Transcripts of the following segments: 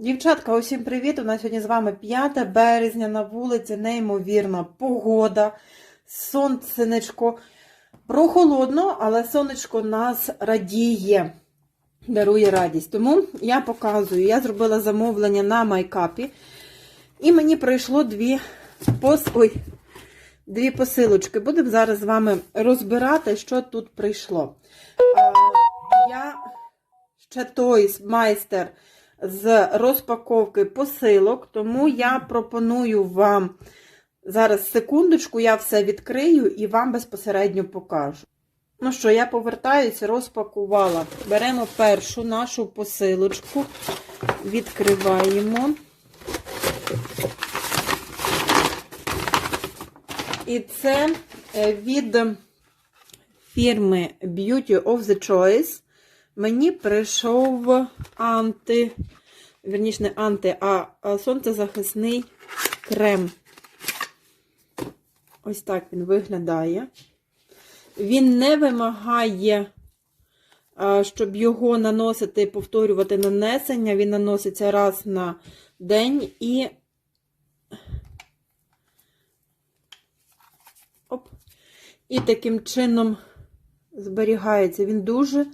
Дівчатка, усім привіт! У нас сьогодні з вами 5 березня на вулиці, неймовірна погода, сонценечко. Прохолодно, але сонечко нас радіє, дарує радість. Тому я показую, я зробила замовлення на майкапі, і мені прийшло дві, пос... Ой, дві посилочки. Будемо зараз з вами розбирати, що тут прийшло. Я ще той майстер з розпаковки посилок, тому я пропоную вам зараз секундочку, я все відкрию і вам безпосередньо покажу. Ну що, я повертаюся, розпакувала. Беремо першу нашу посилочку, відкриваємо. І це е, від фірми Beauty of the Choice мені прийшов анти, верніше не анти, а сонцезахисний крем. Ось так він виглядає. Він не вимагає, щоб його наносити, повторювати нанесення. Він наноситься раз на день і. Оп. І таким чином зберігається. Він дуже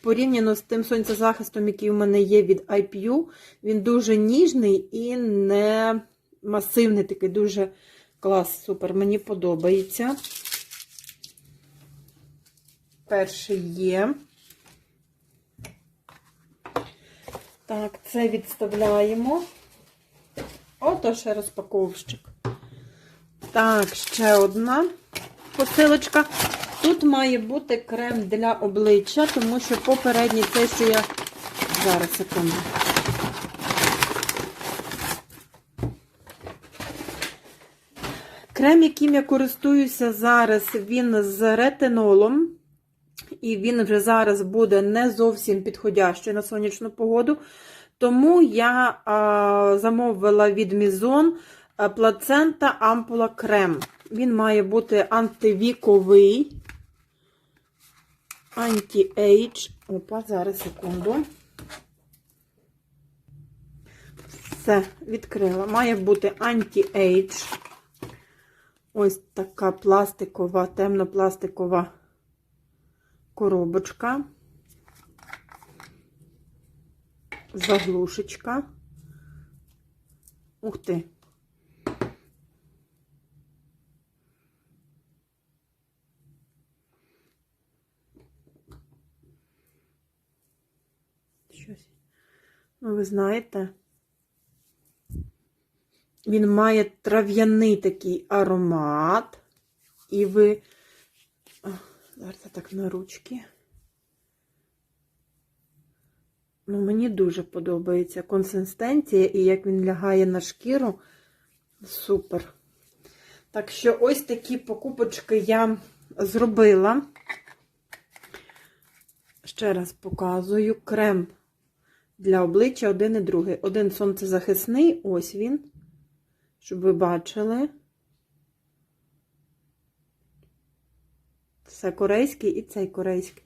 порівняно з тим сонцезахистом, який у мене є від IPU, він дуже ніжний і не масивний, такий дуже клас, супер. Мені подобається. Перший є. Так, це відставляємо. Ото ще розпаковщик. Так, ще одна посилочка. Тут має бути крем для обличчя, тому що попередній те, що я. Зараз секунду. Крем, яким я користуюся зараз, він з ретинолом. І він вже зараз буде не зовсім підходящий на сонячну погоду. Тому я а, замовила від Мізон плацента ампула крем. Він має бути антивіковий. Anti-Age. Опа, зараз секунду. Все, відкрила. Має бути Anti-Age. Ось така пластикова, темнопластикова коробочка. Заглушечка. Ух ти. Щось. Ну, ви знаєте, він має трав'яний такий аромат. І ви. О, зараз так на ручки. Ну, мені дуже подобається консистенція і як він лягає на шкіру. Супер. Так що, ось такі покупочки я зробила. Ще раз показую крем для обличчя один і другий. Один сонцезахисний, ось він, щоб ви бачили. Це корейський і цей корейський.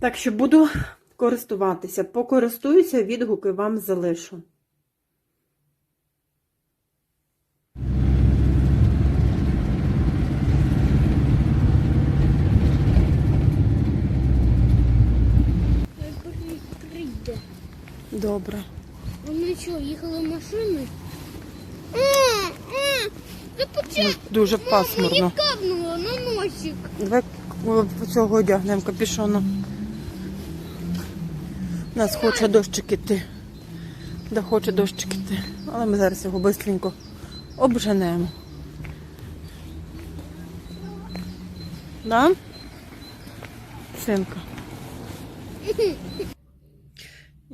Так що буду користуватися. Покористуюся, відгуки вам залишу. Добре. Вони що, їхали а, ти почав. Ну, Дуже пасмурно. капнуло на носик. Давай цього одягнемо капюшона. Нас хоче дощик іти. Да хоче дощик іти. Але ми зараз його швидко обженемо. Да? Синка.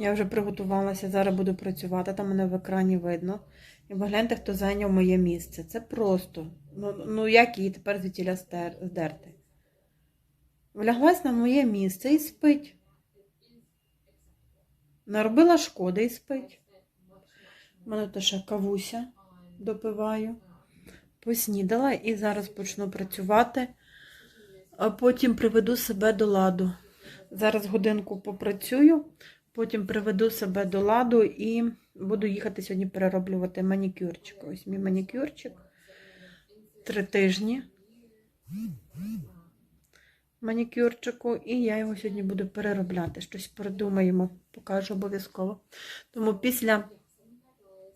Я вже приготувалася, зараз буду працювати, там мене в екрані видно. І погляньте, хто зайняв моє місце. Це просто. Ну, ну як її тепер звідтіля здерти? Вляглась на моє місце і спить. Наробила шкоди і спить. У мене ще кавуся допиваю. Поснідала і зараз почну працювати, а потім приведу себе до ладу. Зараз годинку попрацюю, Потім приведу себе до ладу і буду їхати сьогодні перероблювати манікюрчик. Ось мій манікюрчик. Три тижні. Манікюрчику, і я його сьогодні буду переробляти. Щось придумаємо, покажу обов'язково. Тому після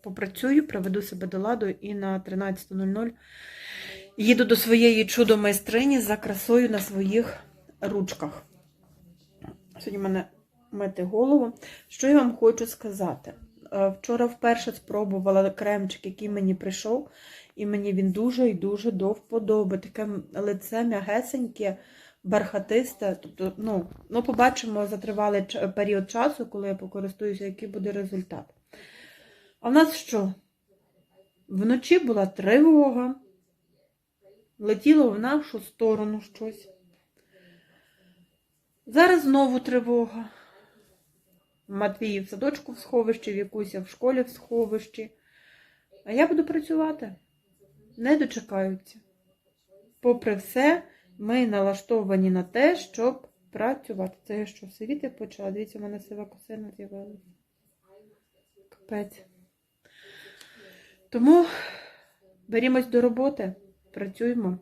попрацюю, приведу себе до ладу і на 13.00 їду до своєї чудо-майстрині за красою на своїх ручках. Сьогодні в мене мити голову. Що я вам хочу сказати? Е, Вчора вперше спробувала кремчик, який мені прийшов, і мені він дуже і дуже до вподоби. Таке лице м'ягесеньке, бархатисте. Тобто, ну, ну, побачимо за тривалий період часу, коли я покористуюся, який буде результат. А в нас що? Вночі була тривога, летіло в нашу сторону щось. Зараз знову тривога. Матвій в садочку в сховищі, Вікуся в школі в сховищі. А я буду працювати. Не дочекаються. Попри все, ми налаштовані на те, щоб працювати. Це я що, сивіти почала? Дивіться, у мене сива косина з'явилася. Капець. Тому берімось до роботи, працюємо.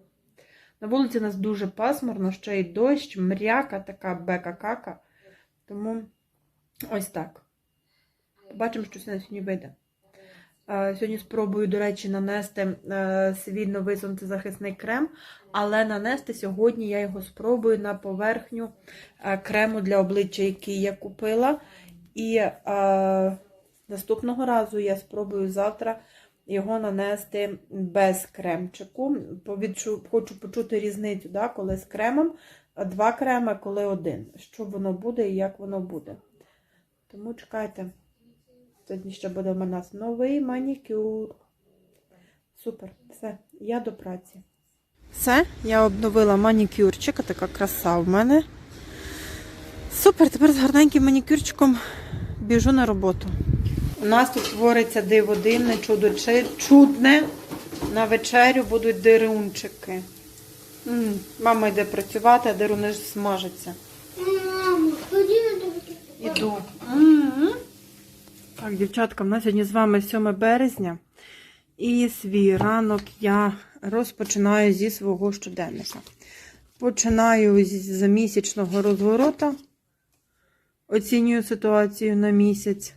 На вулиці нас дуже пасмурно, ще й дощ, мряка, така бека-кака. Тому ось так. Побачимо, що на сьогодні вийде. Е, Сьогодні спробую, до речі, нанести е, свій новий сонцезахисний крем, але нанести сьогодні я його спробую на поверхню е, крему для обличчя, який я купила. І е, наступного разу я спробую завтра його нанести без кремчику. Повідчу, хочу почути різницю, да, коли з кремом, а два креми, коли один. Що воно буде і як воно буде. Тому чекайте. Сьогодні ще буде в нас новий манікюр. Супер, все, я до праці. Все, я обновила манікюрчик, така краса в мене. Супер, тепер з гарненьким манікюрчиком біжу на роботу. У нас тут твориться диво дивне, чудо чудне. На вечерю будуть дирунчики. М, Мама йде працювати, а дируни смажаться. Мамо, ходи на. Іду. Дівчатка, в нас сьогодні з вами 7 березня. І свій ранок я розпочинаю зі свого щоденника. Починаю з місячного розворота. Оцінюю ситуацію на місяць.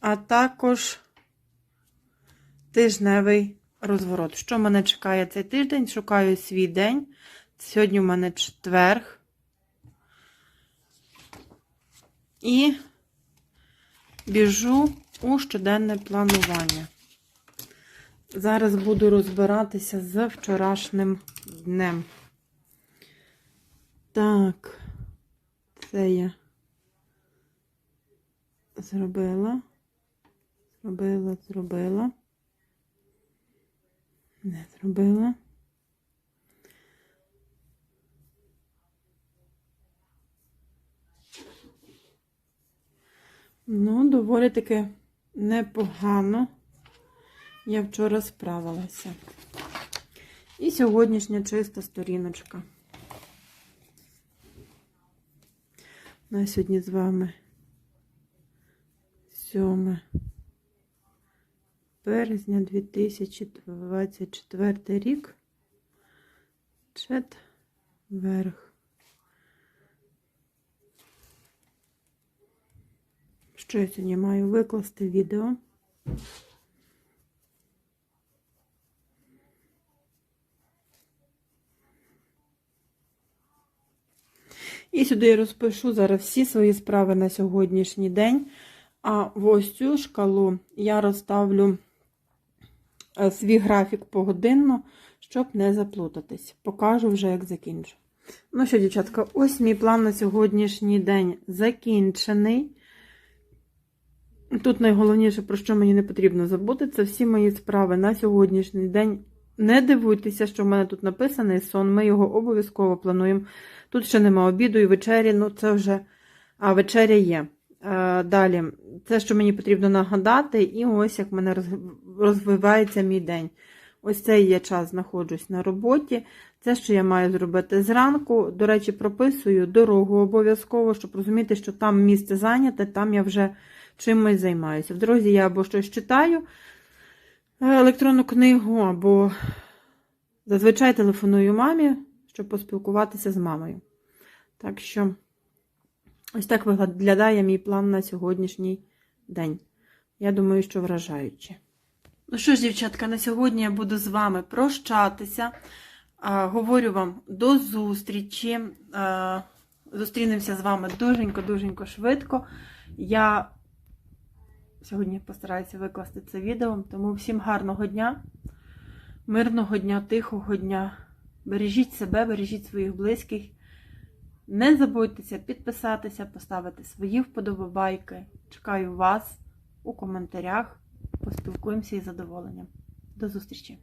А також тижневий розворот. Що мене чекає цей тиждень? Шукаю свій день. Сьогодні в мене четверг. І біжу у щоденне планування. Зараз буду розбиратися з вчорашнім днем. Так, це я зробила, зробила, зробила, не зробила. Ну, доволі таки непогано. Я вчора справилася. І сьогоднішня чиста сторіночка. На сьогодні з вами 7 березня 2024 рік. Четверг. Що я сьогодні маю викласти відео. І сюди я розпишу зараз всі свої справи на сьогоднішній день. А ось цю шкалу я розставлю е, свій графік погодинно, щоб не заплутатись. Покажу вже, як закінчу. Ну що, дівчатка, ось мій план на сьогоднішній день закінчений. Тут найголовніше, про що мені не потрібно забути, це всі мої справи на сьогоднішній день. Не дивуйтеся, що в мене тут написаний сон. Ми його обов'язково плануємо. Тут ще нема обіду і вечері, ну це вже. А вечеря є. Е, Далі, це, що мені потрібно нагадати, і ось як в мене розвивається мій день. Ось цей я час знаходжусь на роботі. Це, що я маю зробити зранку. До речі, прописую дорогу обов'язково, щоб розуміти, що там місце зайняте, там я вже чимось займаюся. В дорозі я або щось читаю, е, електронну книгу, або зазвичай телефоную мамі, щоб поспілкуватися з мамою. Так що, ось так виглядає мій план на сьогоднішній день. Я думаю, що вражаюче. Ну що ж, дівчатка, на сьогодні я буду з вами прощатися. Говорю вам до зустрічі. Зустрінемося з вами дуже-дуже швидко. Я сьогодні постараюся викласти це відео, тому всім гарного дня, мирного дня, тихого дня. Бережіть себе, бережіть своїх близьких. Не забудьтеся підписатися, поставити свої вподобайки. Чекаю вас у коментарях. Поспілкуємося із задоволенням. До зустрічі!